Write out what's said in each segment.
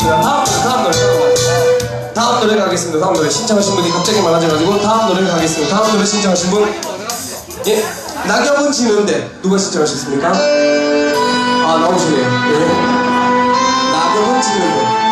알겠습니다. 다음 노래, 다음 노래 가겠습니다. 다음 노래 가겠습니다. 다음 노래 신청하신 분이 갑자기 많아져가지고 다음 노래 가겠습니다. 다음 노래 신청하신 분 예, 낙엽은 지는데 누가 신청하셨습니까? 아 나오시네요. 예. 낙엽은 지는데.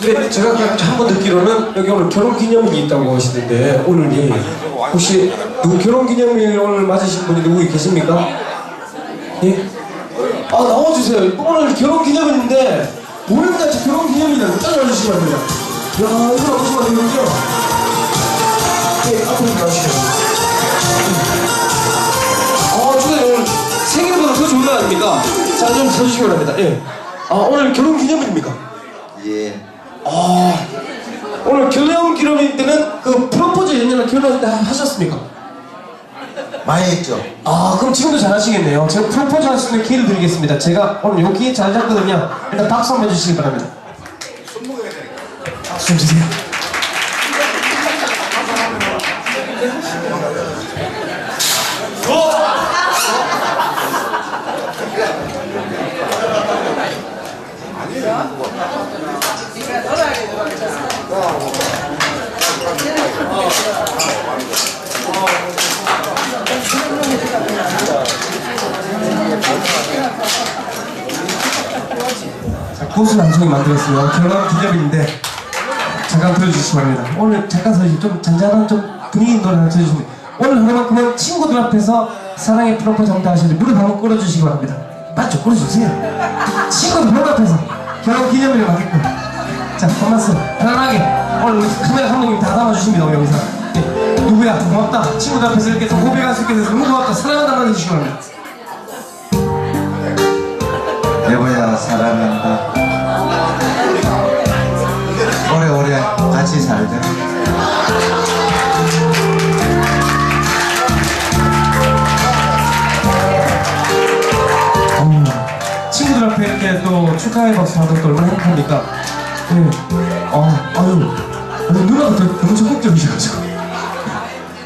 근데 제가 한번 듣기로는 여기 오늘 결혼기념일이 있다고 하시는데 오늘이 혹시 누구 결혼기념일 오늘 맞으신 분이 누구 계십니까? 예? 아 나와주세요. 오늘 결혼기념일인데 본인같이 결혼기념일이라고 따라와주시기 바랍니다. 야 이거 너무 되는군요. 예 앞으로 나오시죠. 아, 주에 오늘 생일보다 더 좋은 날 아닙니까? 자, 좀 서주시기 바랍니다. 예. 아, 오늘 결혼 기념일입니까? 예 아, 오늘 결혼 기념일 때는 그 프로포즈 연년을 결혼할 때 하셨습니까? 많이 했죠 아, 그럼 지금도 잘 하시겠네요. 제가 프로포즈 할 수 있는 기회를 드리겠습니다. 제가 오늘 요 기회 잘 잡거든요. 일단 박수 한번 해주시기 바랍니다. 박수 주세요. 자, 고수 방송이 만들었어요. 결혼 기념일인데 잠깐 들어주시기 바랍니다. 오늘 잠깐 서주시면 좀 잔잔한 좀 분위기 노래 하나 들어주시면 오늘 하루만큼은 친구들 앞에서 사랑의 프로포즈 한번 하시는데 무릎 한번 꿇어주시기 바랍니다. 맞죠? 꿇어주세요. 친구들 바로 앞에서 결혼 기념일을 맞게끔 자, 한 말씀 편안하게 오늘 카메라 감독님 다 담아주십니다. 여기서 예, 누구야 고맙다 친구들 앞에서 이렇게 고백할 수 있게 돼서 너무 고맙다 사랑한다 해주시기 바랍니다. 여보야 사랑한다 오래오래 같이 살자 어, 친구들 앞에 이렇게 또 축하의 박수 받은 또 얼마나 행복합니까? 네. 어, 아유, 아니, 누나가 더, 너무 적극적이셔가지고.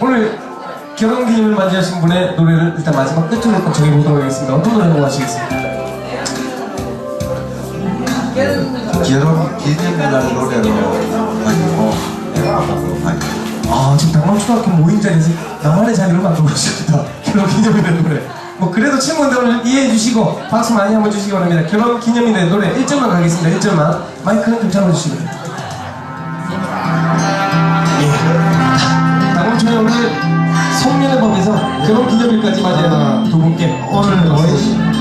오늘 결혼 기념일 맞이하신 분의 노래를 일단 마지막 끝으로 한번 정해보도록 하겠습니다. 어떤 노래 하시겠습니까? 결혼 기념날 노래로 가지고 해보도록 하겠습니다. 아, 지금 당방초등학교 모임 자리에서 나만의 자리를 만들고 계십니다. 결혼 기념일의 노래. 뭐, 그래도 친구들 오늘 이해해 주시고, 박수 많이 한번 주시기 바랍니다. 결혼 기념일의 노래 1절만 가겠습니다. 1절만. 마이크는 좀 잡아주시고요. 예. 당방초에 오늘 송년회 법에서 결혼 기념일까지 맞이하는 두 분께 오늘 우리